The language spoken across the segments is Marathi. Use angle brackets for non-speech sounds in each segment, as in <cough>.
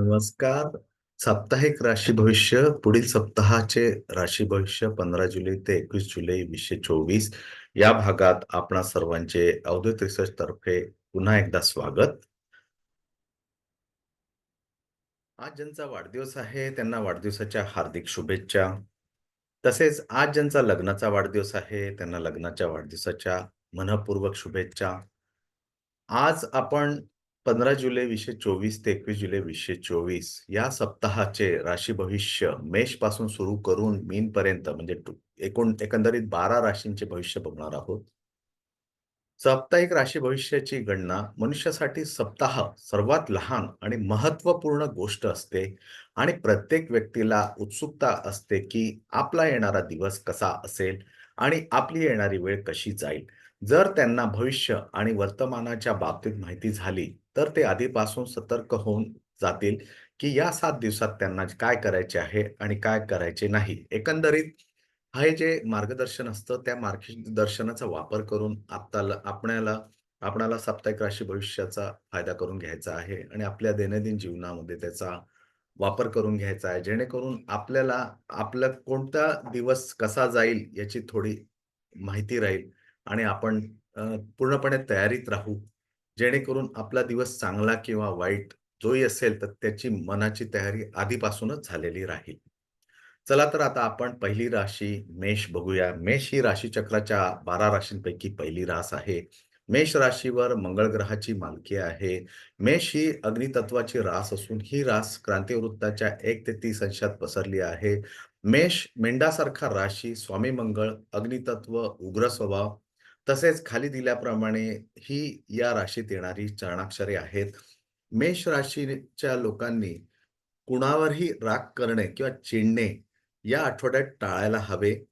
नमस्कार. साप्ताहिक राशी भविष्य पुढील सप्ताहाचे राशी भविष्य 15 जुलै ते 21 जुलै 2024 या भागात आपणा सर्वांचे अवधूत रिसर्च तर्फे पुन्हा एकदा स्वागत. आज ज्यांचा वाढदिवस आहे त्यांना वाढदिवसाच्या हार्दिक शुभेच्छा. तसेच आज ज्यांचा लग्नाचा वाढदिवस आहे त्यांना लग्नाच्या वाढदिवसाच्या मनःपूर्वक शुभेच्छा. आज आपण 15 जुलै 2024 ते 21 जुलै 2024 या सप्ताहाचे राशी भविष्य मेषपासून सुरू करून मीन पर्यंत म्हणजे एकूण एकंदरीत 12 राशींचे भविष्य बघणार आहोत. साप्ताहिक राशी भविष्याची गणना मनुष्यासाठी सप्ताह सर्वात लहान आणि महत्त्वपूर्ण गोष्ट असते आणि प्रत्येक व्यक्तीला उत्सुकता असते की आपला येणारा दिवस कसा असेल आणि आपली येणारी वेळ कशी जाईल. जर त्यांना भविष्य आणि वर्तमानाच्या बाबतीत माहिती झाली, तर ते आधीपासून सतर्क होऊन जातील की या सात दिवसात त्यांना काय करायचे आहे आणि काय करायचे नाही. एकंदरीत हे जे मार्गदर्शन असतं त्या मार्गदर्शनाचा वापर करून आपल्याला आपणाला आपणाला साप्ताहिक राशी भविष्याचा फायदा करून घ्यायचा आहे आणि आपल्या दैनंदिन जीवनामध्ये त्याचा वापर करून घ्यायचा आहे. जेणेकरून आपल्याला आपला कोणता दिवस कसा जाईल याची थोडी माहिती राहील आणि आपण पूर्णपणे तयारीत राहू. जेणेकरून आपला दिवस चांगला किंवा वाईट जोही असेल, तर त्याची मनाची तयारी आधीपासूनच झालेली राहील. चला तर आता आपण पहिली राशी मेष बघूया. मेष ही राशीचक्राच्या 12 राशींपैकी पहिली रास आहे. मेष राशीवर मंगळ ग्रहाची मालकी आहे. मेष ही अग्नितत्वाची रास असून ही रास क्रांतिवृत्ताच्या एक ते तीस अंशात पसरली आहे. मेष मेंढासारखा राशी, स्वामी मंगळ, अग्नितत्व, उग्र स्वभाव तसेच खाली दिल्याप्रमाणे ही या राशीत येणारी चरणाक्षरे आहेत. मेष राशीच्या लोकांनी कुणावरही राग करणे किंवा चिडणे या आठवड्यात टाळायला हवे.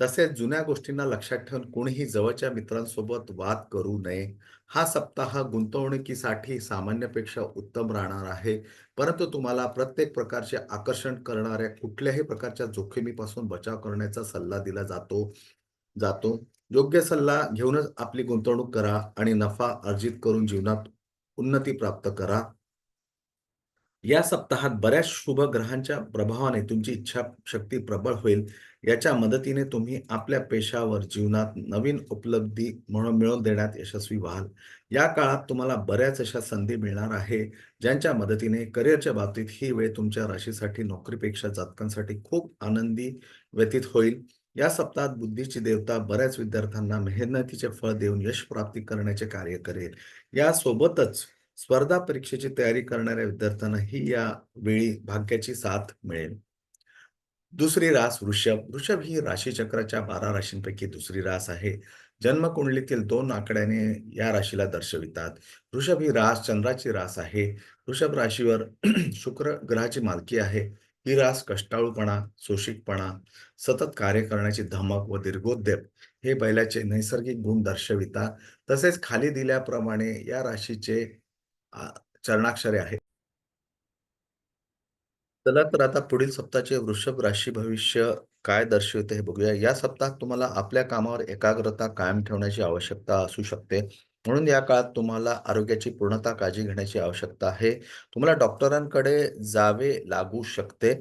तसेच जुन्या गोष्टींना लक्षात ठेवून कोणीही जवळच्या मित्रांसोबत वाद करू नये. हा सप्ताह गुंतवणुकीसाठी सामान्यपेक्षा उत्तम राहणार आहे. परंतु तुम्हाला प्रत्येक प्रकारचे आकर्षण करणाऱ्या कुठल्याही प्रकारच्या जोखमीपासून बचाव करण्याचा सल्ला दिला जातो जातो. योग्य सल्ला घेऊनच आपली गुंतवणूक करा आणि नफा अर्जित करून जीवनात उन्नती प्राप्त करा. या सप्ताहात बऱ्याच शुभ ग्रहांच्या प्रभावाने तुमची इच्छा शक्ती प्रबळ होईल. याच्या मदतीने तुम्ही आपल्या पेशावर जीवनात नवीन उपलब्धी म्हणून मिळवून देण्यात यशस्वी व्हाल. या काळात तुम्हाला बऱ्याच अशा संधी मिळणार आहे, ज्यांच्या मदतीने करिअरच्या बाबतीत ही वेळ तुमच्या राशीसाठी नोकरीपेक्षा जातकांसाठी खूप आनंदी व्यतीत होईल. या सप्ताहात बुद्धीची देवता बऱ्याच विद्यार्थ्यांना मेहनतीचे फळ देऊन यश प्राप्ती करण्याचे कार्य करेल. यासोबतच स्पर्धा परीक्षेची तयारी करणाऱ्या विद्यार्थ्यांनाही या वेळी भाग्याची साथ मिळेल. दुसरी रास वृषभ. वृषभ ही राशीचक्राच्या 12 राशींपैकी दुसरी रास आहे. जन्मकुंडलीतील दोन आकड्याने या राशीला दर्शवितात. वृषभ ही रास चंद्राची रास आहे. वृषभ राशीवर <clears throat> शुक्र ग्रहाची मालकी आहे. ही रास कष्टाळूपणा, सुशिकपणा सतत कार्य करण्याची धमक व दीर्घोद्योग हे बैलाचे नैसर्गिक गुण दर्शवितात. तसेच खाली दिल्याप्रमाणे या राशीचे चरणाक्षरे आहेत. चला तर आता पुढील सप्ताहाचे वृषभ राशी भविष्य काय दर्शविते हे बघूया. या सप्ताहात तुम्हाला आपल्या कामावर एकाग्रता कायम ठेवण्याची आवश्यकता असू शकते. म्हणून या काळात तुम्हाला आरोग्याची पूर्णता काळजी घेण्याची आवश्यकता आहे. तुम्हाला डॉक्टरांकडे जावे लागू शकते.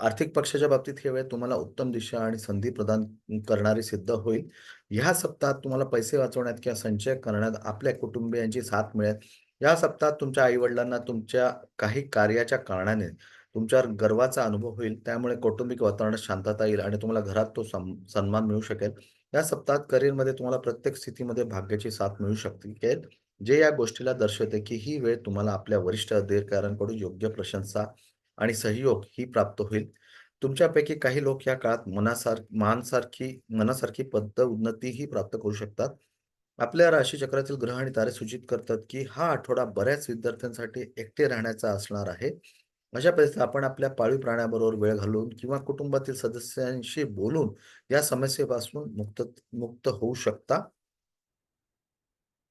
आर्थिक पक्षाच्या बाबतीत हे वेळ तुम्हाला उत्तम दिशा आणि संधी प्रदान करणारी सिद्ध होईल. ह्या सप्ताहात तुम्हाला पैसे वाचवण्यात किंवा संचय करण्यात आपल्या कुटुंबियांची साथ मिळेल. या सप्ताहात तुमच्या आई-वडिलांना तुमच्या काही कार्याच्या कारणाने तुमच्यावर गर्वाचा अनुभव होईल. त्यामुळे कौटुंबिक वातावरणात शांतता येईल आणि तुम्हाला घरात तो सन्मान मिळू शकेल. या सप्ताहात करिअरमध्ये तुम्हाला प्रत्येक स्थितीमध्ये भाग्याची साथ मिळू शकते जे या गोष्टीला दर्शवते की ही वेळ तुम्हाला आपल्या वरिष्ठ अधिकाऱ्यांकडून योग्य प्रशंसा आणि सहयोग ही प्राप्त होईल. तुमच्यापैकी काही लोक या काळात मनासार मानसारखी मनासारखी पदोन्नतीही प्राप्त करू शकतात. आपल्या राशीचक्रातील ग्रह आणि तारे सूचित करतात की हा आठवडा बऱ्याच विद्यार्थ्यांसाठी एकटे राहण्याचा असणार आहे. अशा परिस्थितीत आपण आपल्या पाळीव प्राण्याबरोबर वेळ घालून किंवा कुटुंबातील सदस्यांशी बोलून या समस्येपासून मुक्त मुक्त होऊ शकता.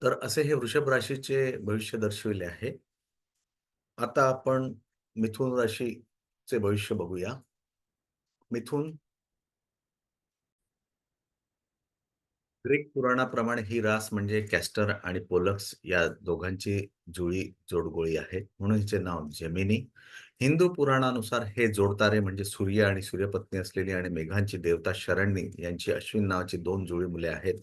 तर असे हे वृषभ राशीचे भविष्य दर्शविले आहे. आता आपण मिथुन राशीचे भविष्य बघूया. मिथुन ग्रीक पुराणाप्रमाणे ही रास म्हणजे कॅस्टर आणि पोलक्स या दोघांची जुळी जोडगोळी आहे. म्हणून हिचे नाव जेमिनी. हिंदू पुराणानुसार हे जोडतारे म्हणजे सूर्य आणि सूर्यपत्नी असलेली आणि मेघांची देवता शरणी यांची अश्विन नावाची दोन जुळी मुले आहेत.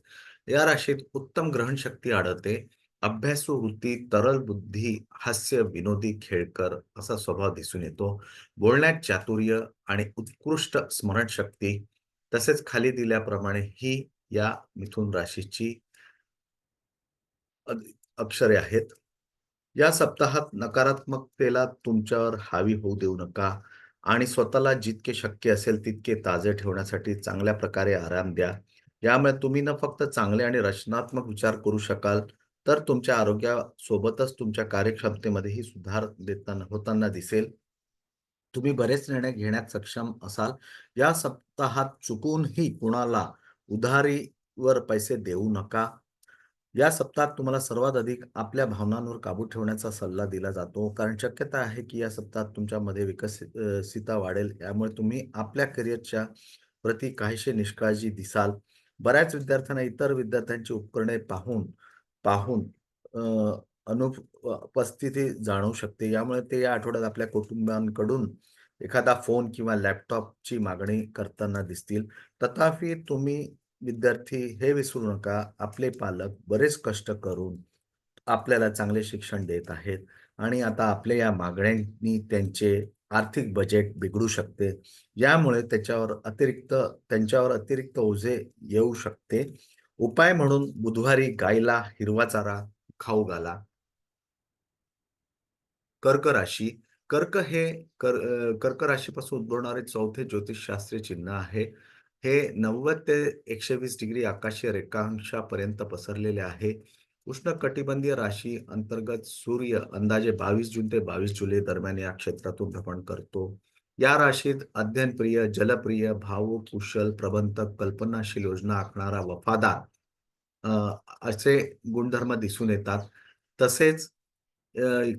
या राशीत उत्तम ग्रहणशक्ती आढळते. अभ्यासू वृत्ती, तरल बुद्धी, हास्य, विनोदी, खेळकर असा स्वभाव दिसून येतो. बोलण्यात चातुर्य आणि उत्कृष्ट स्मरणशक्ती तसेच खाली दिल्याप्रमाणे ही या मिथुन राशीची अक्षरे आहेत. या सप्ताहात नकारात्मकतेला तुमच्यावर हावी होऊ देऊ नका आणि स्वतःला जितके शक्य असेल तितके ताजे ठेवण्यासाठी चांगल्या प्रकारे आराम द्या. यामुळे तुम्ही न फक्त चांगले आणि रचनात्मक विचार करू शकाल, तर तुमच्या आरोग्यासोबतच तुमच्या कार्यक्षमतेमध्येही सुधार देताना होताना दिसेल. तुम्ही बरेच निर्णय घेण्यात सक्षम असाल. या सप्ताहात चुकूनही कुणाला उधारीवर पैसे देऊ नका. या सप्ताहात तुम्हाला सर्वात अधिक आपल्या भावनांवर काबू ठेवण्याचा सल्ला दिला जातो. कारण शक्यता आहे, की या सप्ताहात तुमच्यामध्ये विकसित सिता वाढेल. यामुळे तुम्ही आपल्या करिअरच्या प्रती काहीशी निष्काळजी दिसाल. बऱ्याच विद्यार्थ्यांना इतर विद्यार्थ्यांची उपकरणे पाहून पाहून अनुपस्थिती जाणवू शकते. यामुळे ते या आठवड्यात आपल्या कुटुंबांकडून एखादा फोन किंवा लॅपटॉपची मागणी करताना दिसतील. तथापि तुम्ही विद्यार्थी हे विसरू नका, आपले पालक बरेच कष्ट करून आपल्याला चांगले शिक्षण देत आहेत आणि आता आपल्या या मागण्यांनी त्यांचे आर्थिक बजेट बिघडू शकते. यामुळे त्याच्यावर अतिरिक्त त्यांच्यावर अतिरिक्त ओझे येऊ शकते. उपाय म्हणून बुधवारी गायीला हिरवा चारा खाऊ घाला. कर्क राशी. कर्क हे कर कर्क राशीपासून उद्भवणारे चौथे ज्योतिषशास्त्रीय चिन्ह आहे. हे 90 ते 120 डिग्री आकाशीय रेखांशापर्यंत पसरलेले आहे. उष्णकटिबंधीय राशी अंतर्गत सूर्य अंदाजे 22 जून ते 22 जुलै दरम्यान या क्षेत्रातून भ्रमण करतो. या राशीत अध्ययनप्रिय, जलप्रिय, भावुक, कुशल, प्रबंधक, कल्पनाशील, योजना आखणारा, वफादार असे गुणधर्म दिसून येतात. तसेच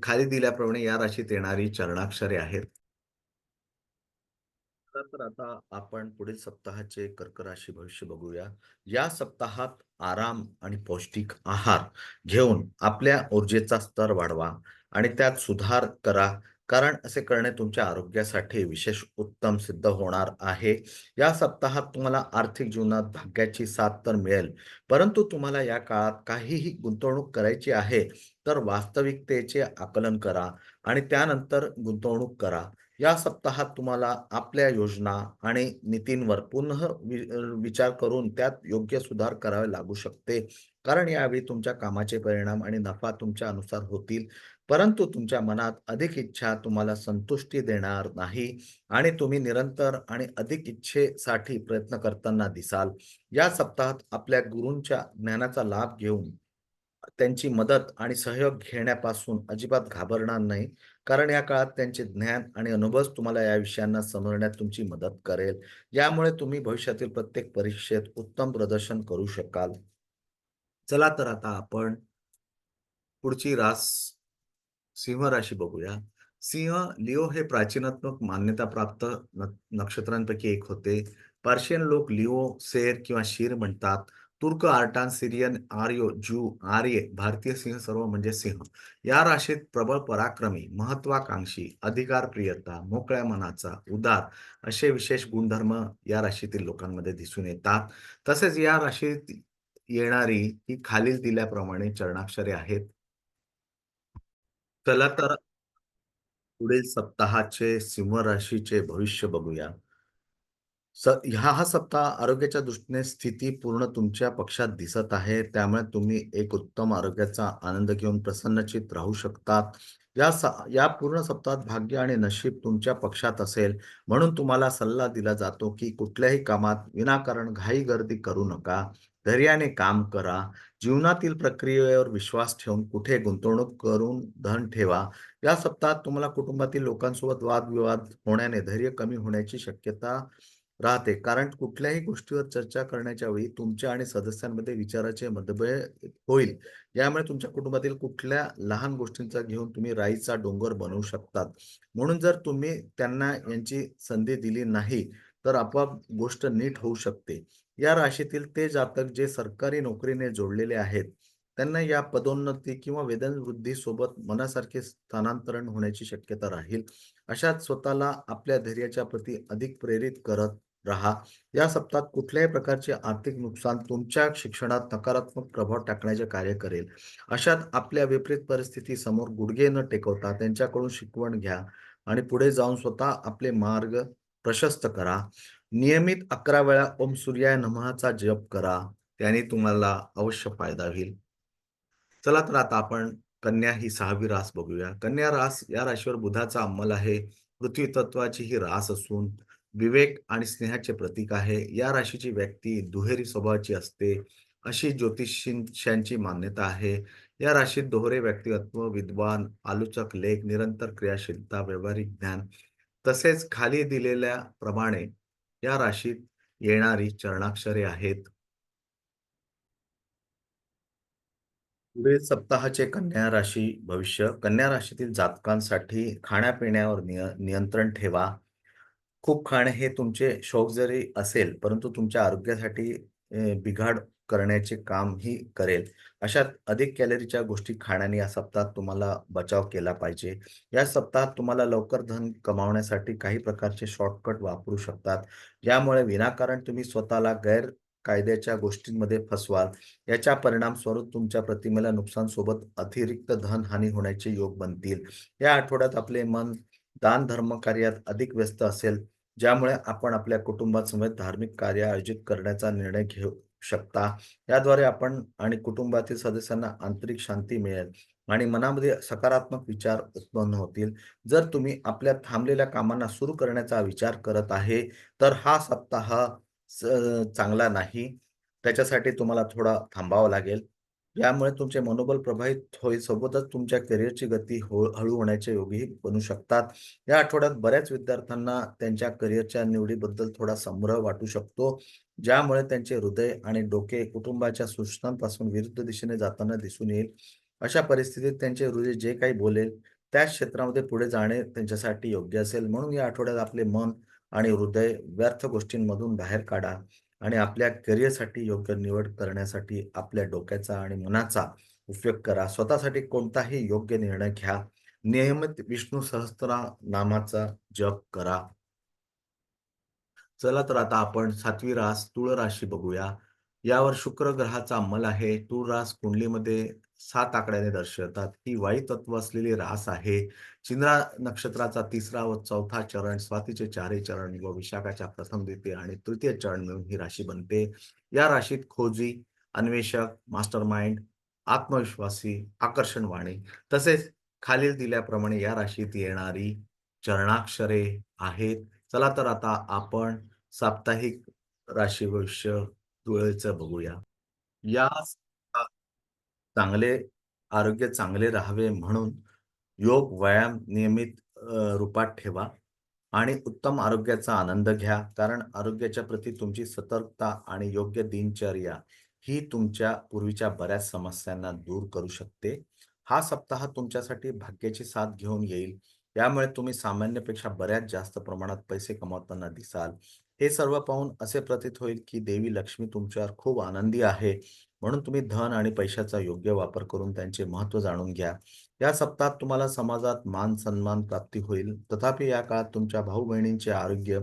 खाली दिल्याप्रमाणे या राशीत येणारी चरणाक्षरे आहेत. चला तर आता आपण पुढील सप्ताहाचे कर्कराशी भविष्य बघूया. या सप्ताहात आराम आणि पौष्टिक आहार घेऊन आपल्या ऊर्जेचा स्तर वाढवा आणि त्यात सुधार करा. कारण असे करणे तुमच्या आरोग्यासाठी विशेष उत्तम सिद्ध होणार आहे. या सप्ताहात तुम्हाला आर्थिक जीवनात भाग्याची साथ तर मिळेल, परंतु तुम्हाला या काळात काहीही गुंतवणूक करायची आहे, तर वास्तविकतेचे आकलन करा आणि त्यानंतर गुंतवणूक करा. या सप्ताहात तुम्हाला आपल्या योजना आणि नीतींवर पुनः वि विचार करून त्यात योग्य सुधार करावे लागू शकते. कारण यावेळी तुमच्या कामाचे परिणाम आणि नफा तुमच्या अनुसार होतील. परंतु तुमच्या मनात अधिक इच्छा तुम्हाला संतुष्टी देणार नाही आणि तुम्ही निरंतर आणि अधिक इच्छेसाठी प्रयत्न करताना दिसाल. या सप्ताहात आपल्या गुरूंच्या ज्ञानाचा लाभ घेऊन त्यांची मदत आणि सहयोग घेण्यापासून अजिबात घाबरणार नाही. कारण या काळात त्यांचे ज्ञान आणि अनुभव तुम्हाला या विषयांना समजण्यात तुमची मदत करेल. यामुळे तुम्ही भविष्यातील प्रत्येक परीक्षेत उत्तम प्रदर्शन करू शकाल. चला तर आता आपण पुढची रास सिंह राशी बघूया. सिंह, लिओ हे प्राचीनात्मक मान्यताप्राप्त प्राप्त नक्षत्रांपैकी एक होते. पर्शियन लोक लिओ, सेर किंवा शीर म्हणतात. तुर्क, आर्टान, सिरियन, आर्यो ज्यू, आर्य, भारतीय सिंह सर्व म्हणजे सिंह. या राशीत प्रबळ पराक्रमी, महत्वाकांक्षी, अधिकारप्रियता, मोकळ्या मनाचा, उदार असे विशेष गुणधर्म या राशीतील लोकांमध्ये दिसून येतात. तसेच या राशीत येणारी ही खालील दिल्याप्रमाणे चरणाक्षरे आहेत. चला तर पुढील सप्ताहाचे सिंह राशीचे भविष्य बघूया. स हा हा सप्ताह आरोग्याच्या दृष्टीने स्थिती पूर्ण तुमच्या पक्षात दिसत आहे. त्यामुळे तुम्ही एक उत्तम आरोग्याचा आनंद घेऊन प्रसन्नचित राहू शकतात. या या पूर्ण सप्ताहात भाग्य आणि नशीब तुमच्या पक्षात असेल, म्हणून तुम्हाला सल्ला दिला जातो, की कुठल्याही कामात विनाकारण घाई गर्दी करू नका. धैर्याने काम करा. जीवनातील प्रक्रियेवर विश्वास ठेवून कुठे गुंतवणूक करून धन ठेवा. या सप्ताहात तुम्हाला कुटुंबातील लोकांसोबत वादविवाद होण्याने धैर्य कमी होण्याची शक्यता राहते. कारण कुठल्याही गोष्टीवर चर्चा करण्याच्या वेळी तुमच्या आणि सदस्यांमध्ये विचाराचे मतभेद होईल. यामुळे तुमच्या कुटुंबातील कुठल्या लहान गोष्टींचा घेऊन तुम्ही राईचा डोंगर बनवू शकतात. म्हणून जर तुम्ही त्यांना यांची संधी दिली नाही, तर आपोआप गोष्ट नीट होऊ शकते. या राशीतील ते जातक जे सरकारी नोकरीने जोडलेले आहेत, त्यांना या पदोन्नती किंवा वेतनवृद्धीसोबत मनासारखे स्थानांतरण होण्याची शक्यता राहील. अशात स्वतःला आपल्या धैर्याच्या प्रती अधिक प्रेरित करत रहा या सप्ताहात कुठल्याही प्रकारचे आर्थिक नुकसान तुमच्या शिक्षणात नकारात्मक प्रभाव टाकण्याचे कार्य करेल. अशात आपल्या विपरीत परिस्थिती समोर गुडघे न टेकवता त्यांच्याकडून शिकवण घ्या आणि पुढे जाऊन स्वतः आपले मार्ग प्रशस्त करा. नियमित 11 वेळा ओम सूर्याय नमहाचा जप करा. त्याने तुम्हाला अवश्य फायदा होईल. चला तर आता आपण कन्या ही सहावी रास बघूया. कन्या रास या राशीवर बुधाचा अंमल आहे. पृथ्वी तत्वाची ही रास असून विवेक आणि स्नेहाचे प्रतीक आहे. या राशीची व्यक्ती दुहेरी स्वभावाची असते, अशी ज्योतिषींची मान्यता आहे. या राशीत दोहरे व्यक्तिमत्व, विद्वान, आलोचक, लेख, निरंतर क्रियाशीलता, व्यावहारिक ज्ञान तसेच खाली दिलेल्या प्रमाणे या राशीत येणारी चरणाक्षरे आहेत. पुढील सप्ताहाचे कन्या राशी भविष्य. कन्या राशीतील जातकांसाठी खाण्यापिण्यावर निय नियंत्रण ठेवा. खूप खाणे हे तुमचे शौक जरी असेल, परंतु तुमच्या आरोग्यासाठी अ, बिघाड करण्याचे कामही करेल. अशा अधिक कॅलरीच्या गोष्टी खाण्याने या सप्ताहात तुम्हाला बचाव केला पाहिजे. या सप्ताहात तुम्हाला लवकर धन कमावण्यासाठी काही प्रकारचे शॉर्टकट वापरू शकतात. यामुळे विनाकारण तुम्ही स्वतःला गैरकायद्याच्या गोष्टींमध्ये फसवाल. याच्या परिणामस्वरूप तुमच्या प्रतिमेला नुकसान सोबत अतिरिक्त धनहानी होण्याचे योग बनतील. या आठवड्यात आपले मन दान-धर्म कार्यात अधिक व्यस्त असेल, ज्यामुळे आपण आपल्या कुटुंबासमवेत धार्मिक कार्य आयोजित करण्याचा निर्णय घेऊ शकता. याद्वारे आपण आणि कुटुंबातील सदस्यांना आंतरिक शांती मिळेल आणि मनामध्ये सकारात्मक विचार उत्पन्न होतील. जर तुम्ही आपल्या थांबलेल्या कामांना सुरू करण्याचा विचार करत आहे, तर हा सप्ताह चांगला नाही. त्याच्यासाठी तुम्हाला थोडा थांबावं लागेल. यामुळे तुमचे मनोबल प्रभावित होईल, सोबतच तुमच्या करिअरची गती हो, हळू होण्याचे योगीही बनू शकतात. या आठवड्यात बऱ्याच विद्यार्थ्यांना त्यांच्या करिअरच्या निवडीबद्दल थोडा संभ्रम वाटू शकतो, ज्यामुळे त्यांचे हृदय आणि डोके कुटुंबाच्या सूचनांपासून विरुद्ध दिशेने जाताना दिसून येईल. अशा परिस्थितीत त्यांचे हृदय जे काही बोलेल, त्याच क्षेत्रामध्ये पुढे जाणे त्यांच्यासाठी योग्य असेल. म्हणून या आठवड्यात आपले मन आणि हृदय व्यर्थ गोष्टींमधून बाहेर काढा आणि आपल्या करिअरसाठी योग्य निवड करण्यासाठी आपल्या डोक्याचा आणि मनाचा उपयोग करा. स्वतःसाठी कोणताही योग्य निर्णय घ्या. नियमित विष्णू सहस्त्रनामाचा जप करा. चला तर आता आपण सातवी रास तुळ राशी बघूया. यावर शुक्र ग्रहाचा अंमल आहे. तुळ रास कुंडलीमध्ये सात आकड्याने दर्शवतात. ही वायू तत्व असलेली रास आहे. चिंद्रा नक्षत्राचा तिसरा व चौथा चरण, स्वातीचे चारे चरण व विशाखाच्या प्रथम, द्वितीय आणि तृतीय चरण मिळून ही राशी बनते. या राशीत खोजी, अन्वेषक, मास्टर माइंड आत्मविश्वासी, आकर्षणवाणी तसेच खालील दिल्याप्रमाणे या राशीत येणारी चरणाक्षरे आहेत. चला तर आता आपण साप्ताहिक राशी भविष्य तुळेचं बघूया. या चांगले आरोग्य चांगले राहावे म्हणून योग, व्यायाम नियमित रूपात ठेवा आणि उत्तम आरोग्याचा आनंद घ्या. कारण आरोग्याच्या प्रती तुमची सतर्कता आणि योग्य दिनचर्या ही तुमच्या पूर्वीच्या बऱ्याच समस्यांना दूर करू शकते. हा सप्ताह तुमच्यासाठी भाग्याची साथ घेऊन येईल. यामुळे तुम्ही सामान्यपेक्षा बऱ्याच जास्त प्रमाणात पैसे कमावताना दिसाल. हे सर्व पाहून असे प्रतीत होईल, की देवी लक्ष्मी तुमच्यावर खूप आनंदी आहे. म्हणून तुम्ही धन आणि पैशाचा योग्य वापर करून त्यांचे महत्त्व जाणून घ्या. या सप्ताहात तुम्हाला समाजात मान-सन्मान प्राप्ती होईल. तथापि या काळात तुमच्या भाऊ-बहिणींचे आरोग्य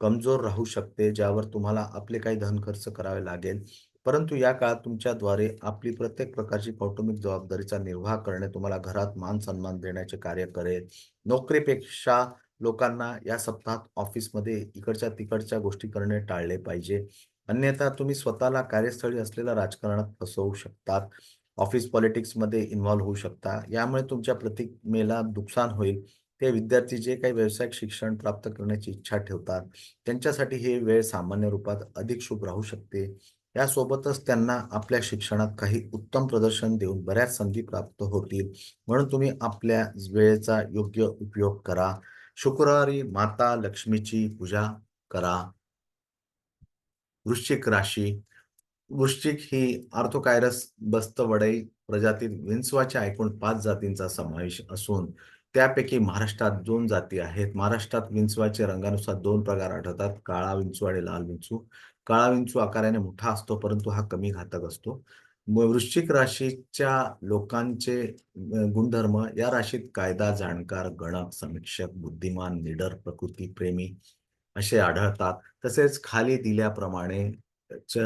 कमजोर राहू शकते, ज्यावर तुम्हाला आपले काही धन खर्च करावे लागेल. परंतु या काळात तुमच्याद्वारे आपली प्रत्येक प्रकारची कौटुंबिक जबाबदारीचा निर्वाह करणे तुम्हाला घरात मान-सन्मान देण्याचे कार्य करेल. नोकरीपेक्षा लोकांना या सप्ताहात ऑफिसमध्ये इकडच्या-तिकडच्या गोष्टी करणे टाळले पाहिजे. अन्यथा तुम्ही स्वतःला कार्यस्थळी असलेल्या राजकारणात फसवू शकतात. ऑफिस पॉलिटिक्समध्ये इन्व्हॉल्व होऊ शकता. यामुळे तुमच्या प्रतिमेला नुकसान होईल. ते विद्यार्थी जे काही व्यावसायिक शिक्षण प्राप्त करण्याची इच्छा ठेवतात, त्यांच्यासाठी हे वेळ सामान्य रूपात अधिक शुभ राहू शकते. यासोबतच त्यांना आपल्या शिक्षणात काही उत्तम प्रदर्शन देऊन बऱ्याच संधी प्राप्त होतील. म्हणून तुम्ही आपल्या वेळेचा योग्य उपयोग करा. शुक्रवारी माता लक्ष्मीची पूजा करा. वृश्चिक राशी वृश्चिक ही आर्थोकायरस बस्तवडई प्रजातीत विंचवाच्या एकूण पाच जातींचा समावेश असून त्यापैकी महाराष्ट्रात दोन जाती आहेत. महाराष्ट्रात विंचवाचे रंगानुसार दोन प्रकार आढळतात. काळा विंचू आणि लाल विंचू. काळा विंचू आकाराने मोठा असतो, परंतु हा कमी घातक असतो. वृश्चिक राशीच्या लोकांचे गुणधर्म या राशीत कायदा, जाणकार, गणक, समीक्षक, बुद्धिमान, निडर, प्रकृती प्रेमी असे आढळतात. तसेच खाली दिल्याप्रमाणे च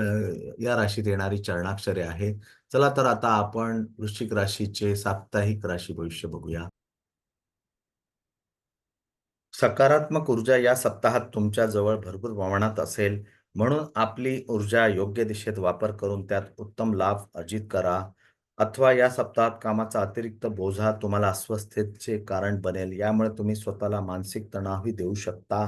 या राशीत येणारी चरणाक्षरे आहेत. चला तर आता आपण वृश्चिक राशीचे साप्ताहिक राशी भविष्य बघूया. सकारात्मक ऊर्जा या सप्ताहात तुमच्या जवळ भरपूर प्रमाणात असेल, म्हणून आपली ऊर्जा योग्य दिशेत वापर करून त्यात उत्तम लाभ अर्जित करा. अथवा या सप्ताहात कामाचा अतिरिक्त बोझा तुम्हाला अस्वस्थतेचे कारण बनेल. यामुळे तुम्ही स्वतःला मानसिक तणावही देऊ शकता.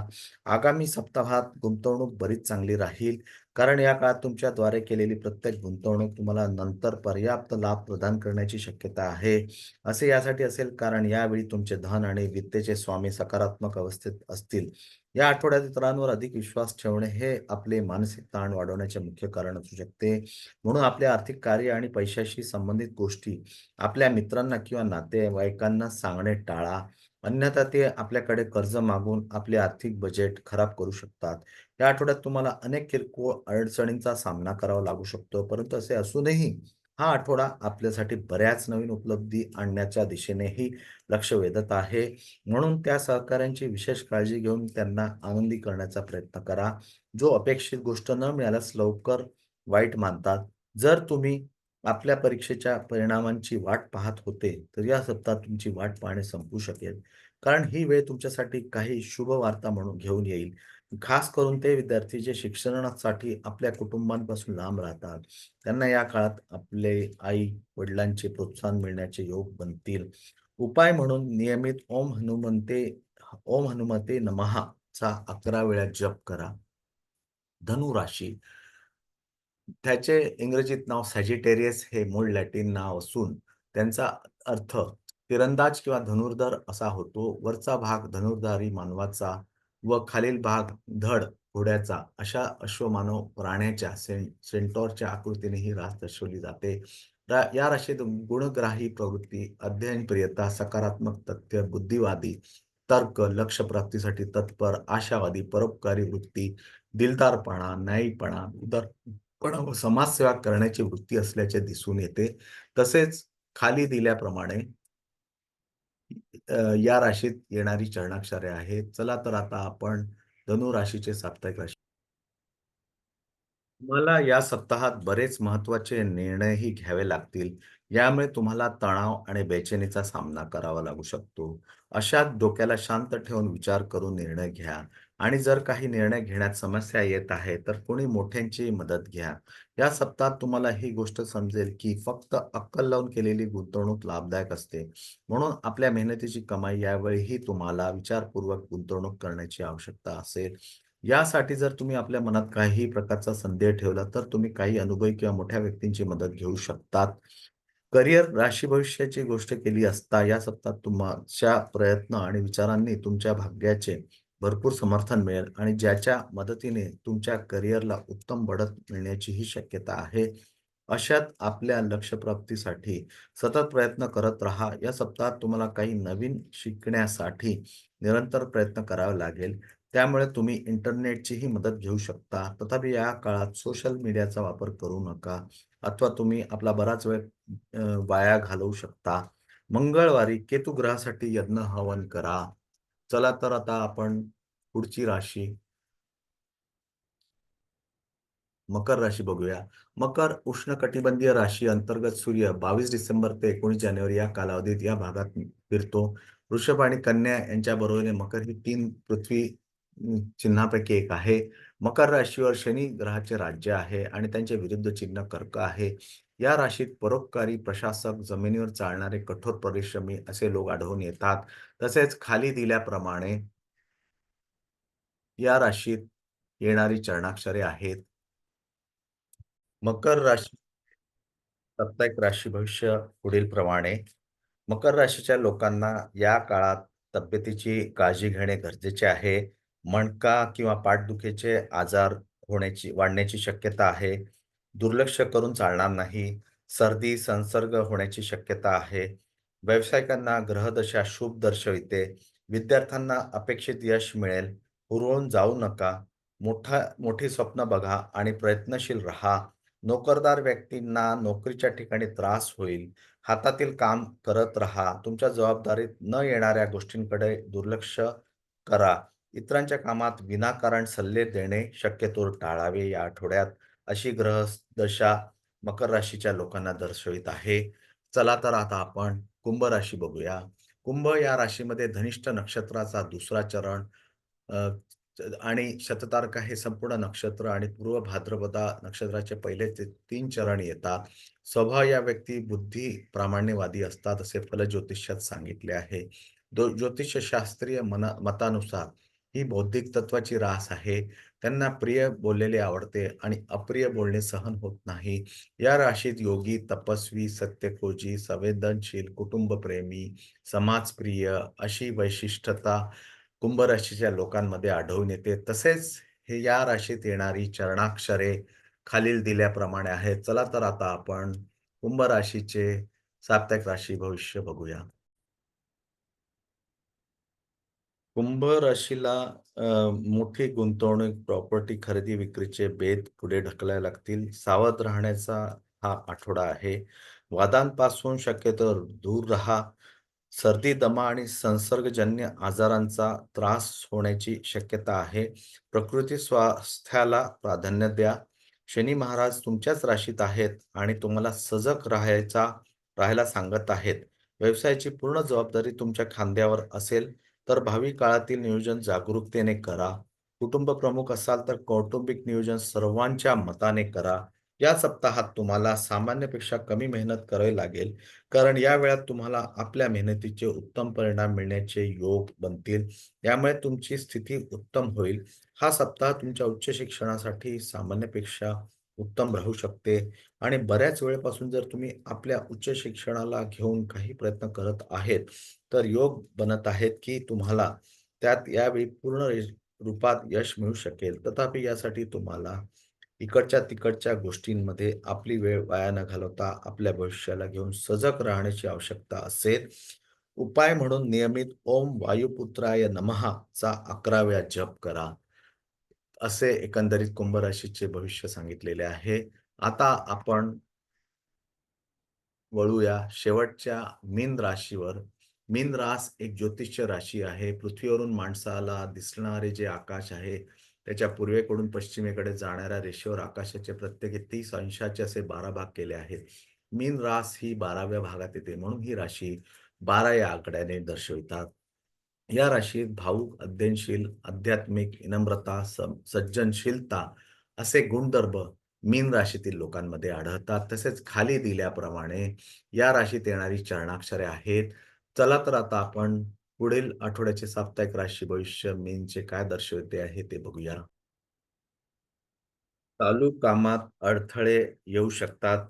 आगामी सप्ताहात गुंतवणूक बरीच चांगली राहील, कारण या काळात तुमच्याद्वारे केलेली प्रत्येक गुंतवणूक तुम्हाला नंतर पर्याप्त लाभ प्रदान करण्याची शक्यता आहे. असे यासाठी असेल कारण यावेळी तुमचे धन आणि वित्तेचे स्वामी सकारात्मक अवस्थेत असतील. या आठवड्यात इतरांवर अधिक विश्वास ठेवणे हे आपले मानसिक ताण वाढवण्याचे मुख्य कारण असू शकते. म्हणून आपल्या आर्थिक कार्य आणि पैशाशी संबंधित गोष्टी आपल्या मित्रांना किंवा नातेवाईकांना सांगणे टाळा. अन्यथा ते आपल्याकडे कर्ज मागून आपले आर्थिक बजेट खराब करू शकतात. या आठवड्यात तुम्हाला अनेक किरकोळ अडचणींचा सामना करावा लागू शकतो. परंतु असे असूनही हा आठवडा आपल्यासाठी बऱ्याच नवीन उपलब्धी आणण्याच्या दिशेनेही लक्ष वेधत आहे. म्हणून त्या सहकाऱ्यांची विशेष काळजी घेऊन त्यांना आनंदी करण्याचा प्रयत्न करा. जो अपेक्षित गोष्ट न मिळाल्यास लवकर वाईट मानतात. जर तुम्ही आपल्या परीक्षेच्या परिणामांची वाट पाहत होते, तर या सप्ताहात तुमची वाट पाहणे संपू शकेल. कारण ही वेळ तुमच्यासाठी काही शुभ वार्ता म्हणून घेऊन येईल. खास करून ते विद्यार्थी जे शिक्षणासाठी आपल्या कुटुंबांपासून लांब राहतात. त्यांना या काळात आपले आई-वडिलांचे प्रोत्साहन मिळण्याचे योग बनतील. उपाय म्हणून नियमित ओम हनुमंते ओम हनुमते नमहा चा 11 वेळा जप करा. धनु राशी त्याचे इंग्रजीत नाव सॅजिटेरियस हे मूळ लॅटिन नाव असून त्यांचा अर्थ तिरंदाज किंवा धनुर्धर असा होतो. वरचा भाग धनुर्धारी मानवाचा व खालील भाग धड घोड्याचा अशा अश्वमानव प्राण्याच्या सें सेंटॉरच्या आकृतीने ही रास दर्शवली जाते. रा या राशीत गुणग्राही प्रवृत्ती, अध्ययनप्रियता, सकारात्मक तथ्य, बुद्धिवादी, तर्क, लक्ष्य प्राप्तीसाठी तत्पर, आशावादी, परोपकारी वृत्ती, दिलदारपणा, न्यायीपणा, उदारपणा व समाजसेवा करण्याची वृत्ती असल्याचे दिसून येते. तसेच खाली दिल्याप्रमाणे या राशीत येणारी चरणाक्षरे आहेत. चला तर आता आपण धनु राशीचे साप्ताहिक राशी तुम्हाला या सप्ताहात बरेच महत्त्वाचे निर्णयही घ्यावे लागतील. यामुळे तुम्हाला तणाव आणि बेचैनीचा सामना करावा लागू शकतो. अशात डोक्याला शांत ठेवून विचार करून निर्णय घ्या आणि जर काही निर्णय घेण्यात समस्या येत आहे, तर कोणी मोठ्यांची मदत घ्या. या सप्ताहात तुम्हाला ही गोष्ट समजेल, की फक्त अक्कल लावून केलेली गुंतवणूक लाभदायक असते. म्हणून आपल्या मेहनतीची कमाई यावेळीही तुम्हाला विचारपूर्वक गुंतवणूक करण्याची आवश्यकता असेल. यासाठी जर तुम्ही आपल्या मनात काहीही प्रकारचा संदेह ठेवला, तर तुम्ही काही अनुभवी किंवा मोठ्या व्यक्तींची मदत घेऊ शकतात. करिअर, राशी भविष्याची गोष्ट केली असता या सप्ताहात तुमच्या प्रयत्न आणि विचारांनी तुमच्या भाग्याचे भरपूर समर्थन मिळेल आणि ज्याच्या मदतीने तुमच्या करिअरला उत्तम बढत मिळण्याचीही शक्यता आहे. अशात आपल्या लक्ष्यप्राप्तीसाठी सतत प्रयत्न करत राहा. या सप्ताहात तुम्हाला काही नवीन शिकण्यासाठी निरंतर प्रयत्न करावा लागेल. त्यामुळे तुम्ही इंटरनेटचीही मदत घेऊ शकता. तथापि या काळात सोशल मीडियाचा वापर करू नका अथवा तुम्ही आपला बराच वेळ वाया घालवू शकता. मंगळवारी केतू ग्रहासाठी यज्ञ हवन करा. चला तर आता आपण पुढची राशी मकर राशी बघूया. मकर उष्ण कटिबंधीय राशी अंतर्गत सूर्य 22 डिसेंबर ते 19 जानेवारी या कालावधीत या भागात फिरतो. वृषभ आणि कन्या यांच्या बरोबरीने मकर ही तीन पृथ्वी चिन्हापैकी एक आहे. मकर राशीवर शनी ग्रहाचे राज्य आहे आणि त्यांचे विरुद्ध चिन्ह कर्क आहे. या राशीत परोपकारी, प्रशासक, जमिनीवर चालणारे कठोर परिश्रमी असे लोक आढळून येतात. तसेच खाली दिल्याप्रमाणे या राशीत येणारी चरणाक्षरे आहेत. मकर राशी साप्ताहिक राशी भविष्य पुढीलप्रमाणे मकर राशीच्या लोकांना या काळात तब्येतीची काळजी घेणे गरजेचे आहे. मणका किंवा पाठदुखीचे आजार होण्याची वाढण्याची शक्यता आहे. दुर्लक्ष करून चालणार नाही. सर्दी, संसर्ग होण्याची शक्यता आहे. व्यावसायिकांना ग्रहदशा शुभ दर्शविते. विद्यार्थ्यांना अपेक्षित यश मिळेल. हुरळून जाऊ नका. मोठा मोठी स्वप्न बघा आणि प्रयत्नशील राहा. नोकरदार व्यक्तींना नोकरीच्या ठिकाणी त्रास होईल. हातातील काम करत राहा. तुमच्या जबाबदारीत न येणाऱ्या गोष्टींकडे दुर्लक्ष करा. इतरांच्या कामात विनाकारण सल्ले देणे शक्यतो टाळावे या आठवड्यात, अशी ग्रहदशा मकर राशीच्या लोकांना दर्शवित आहे. चला तर आता आपण कुंभ राशी बघूया. कुंभ या राशीमध्ये धनिष्ठ नक्षत्राचा दुसरा चरण आणि शततारका हे संपूर्ण नक्षत्र आणि पूर्व भाद्रपदा नक्षत्राचे पहिले ते तीन चरण येतात. स्वभाव या व्यक्ती बुद्धी प्रामाण्यवादी असतात असे फलज्योतिष्यात सांगितले आहे. ज्योतिषशास्त्रीय मना मतानुसार ही बौद्धिक तत्वाची रास आहे. त्यांना प्रिय बोललेले आवडते आणि अप्रिय बोलणे सहन होत नाही. या राशीत योगी, तपस्वी, सत्यखोजी, संवेदनशील, कुटुंबप्रेमी, समाजप्रिय अशी वैशिष्ट्यता कुंभ राशीच्या लोकांमध्ये आढळून येते. तसेच हे या राशीत येणारी चरणाक्षरे खालील दिल्याप्रमाणे आहेत. चला तर आता आपण कुंभ राशीचे साप्ताहिक राशी भविष्य बघूया. कुंभ राशीला मोठी गुंतवणूक, प्रॉपर्टी खरेदी विक्रीचे बेत पुढे ढकलायला लागतील. सावध राहण्याचा हा आठवडा आहे. वादांपासून शक्यतो दूर राहा. सर्दी, दमा आणि संसर्गजन्य आजारांचा त्रास होण्याची शक्यता आहे. प्रकृती स्वास्थ्याला प्राधान्य द्या. शनी महाराज तुमच्याच राशीत आहेत आणि तुम्हाला सजग राहायचा राहायला सांगत आहेत. व्यवसायाची पूर्ण जबाबदारी तुमच्या खांद्यावर असेल, तर भावी काळातील नियोजन जागरूकतेने करा. कुटुंब प्रमुख असाल तर कौटुंबिक नियोजन सर्वांच्या मताने करा. या सप्ताहात तुम्हाला सामान्यपेक्षा कमी मेहनत करावी लागेल, कारण या वेळात तुम्हाला आपल्या मेहनतीचे उत्तम परिणाम मिळण्याचे योग बनतील. यामुळे तुमची स्थिती उत्तम होईल. हा सप्ताह तुमच्या उच्च शिक्षणासाठी सामान्यपेक्षा उत्तम राहू शकते आणि बऱ्याच वेळेपासून जर तुम्ही आपल्या उच्च शिक्षणाला घेऊन काही प्रयत्न करत आहेत, तर योग बनत आहेत, की तुम्हाला त्यात यावेळी पूर्ण रूपात यश मिळू शकेल. तथापि यासाठी तुम्हाला इकडच्या-तिकडच्या गोष्टींमध्ये आपली वेळ वाया न घालवता आपल्या भविष्याला घेऊन सजग राहण्याची आवश्यकता असेल. उपाय म्हणून नियमित ओम वायुपुत्राय नमहा चा अकराव्या जप करा. असे एकंदरीत कुंभ राशीचे भविष्य सांगितलेले आहे. आता आपण वळूया शेवटच्या मीन राशीवर. मीन रास एक ज्योतिष्य राशी आहे. पृथ्वीवरून माणसाला दिसणारे जे आकाश आहे, त्याच्या पूर्वेकडून पश्चिमेकडे जाणाऱ्या रेषेवर आकाशाचे प्रत्येकी तीस अंशाचे असे 12 भाग केले आहेत. मीन रास ही 12व्या भागात येते, म्हणून ही राशी 12 या आकड्याने दर्शवितात. या राशीत भावुक, अध्ययनशील, आध्यात्मिक, विनम्रता, सज्जनशीलता असे गुणधर्म मीन राशीतील लोकांमध्ये आढळतात. तसेच खाली दिल्याप्रमाणे या राशीत येणारी चरणाक्षरे आहेत. चला तर आता आपण पुढील आठवड्याचे साप्ताहिक राशी भविष्य मीनचे काय दर्शवते आहे ते बघूया. चालू कामात अडथळे येऊ शकतात,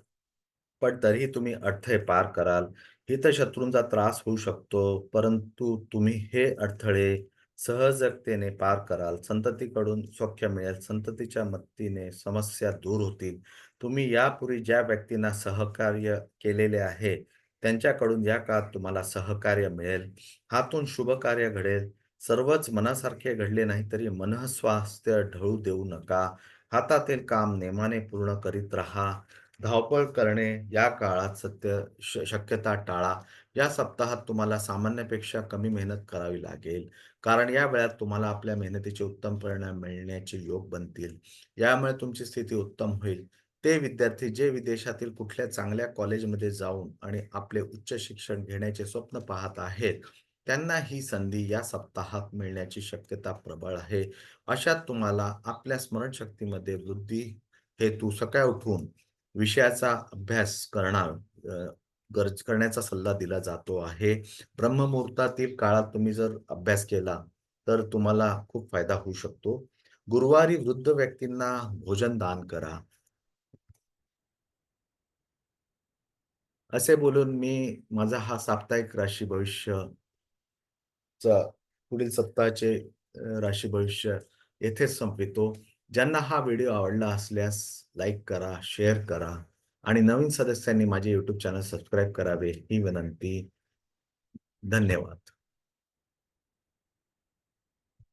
पण तरीही तुम्ही अडथळे पार कराल. हितशत्रूंचा त्रास होऊ शकतो, परंतु तुम्ही हे अडथळे सहजगतेने पार कराल. संततीकडून सौख्य मिळेल. संततीच्या मदतीने समस्या दूर होतील. तुम्ही यापूर्वी ज्या व्यक्तींना सहकार्य केलेले आहे, त्यांच्याकडून या काळात तुम्हाला सहकार्य मिळेल. हातून शुभ कार्य घडेल. सर्वच मनासारखे घडले नाही तरी मनस्वास्थ्य ढळू देऊ नका. हातातील काम नेमाने पूर्ण करीत राहा. धावपळ करणे या काळात सत्य श शक्यता टाळा. या सप्ताहात तुम्हाला सामान्यपेक्षा कमी मेहनत करावी लागेल, कारण या वेळात तुम्हाला आपल्या मेहनतीचे उत्तम परिणाम मिळण्याचे योग बनतील. यामुळे तुमची स्थिती उत्तम होईल. ते विद्यार्थी जे विदेशातील कुठल्या चांगल्या कॉलेजमध्ये जाऊन आणि आपले उच्च शिक्षण घेण्याचे स्वप्न पाहत आहेत, त्यांना ही संधी या सप्ताहात मिळण्याची शक्यता प्रबळ आहे. अशात तुम्हाला आपल्या स्मरणशक्तीमध्ये वृद्धी हेतू सकाळ उठून विषयाचा अभ्यास करणार गरज करण्याचा सल्ला दिला जातो आहे. ब्रह्ममुहूर्तातील काळात तुम्ही जर अभ्यास केला, तर तुम्हाला खूप फायदा होऊ शकतो. गुरुवारी वृद्ध व्यक्तींना भोजन दान करा. असे बोलून मी माझा हा साप्ताहिक राशी भविष्य चा पुढील सप्ताहाचे राशी भविष्य येथेच संपवितो. ज्यांना हा व्हिडिओ आवडला असल्यास लाईक करा, शेअर करा आणि नवीन सदस्यांनी माझे यूट्यूब चॅनल सबस्क्राईब करावे ही विनंती. धन्यवाद.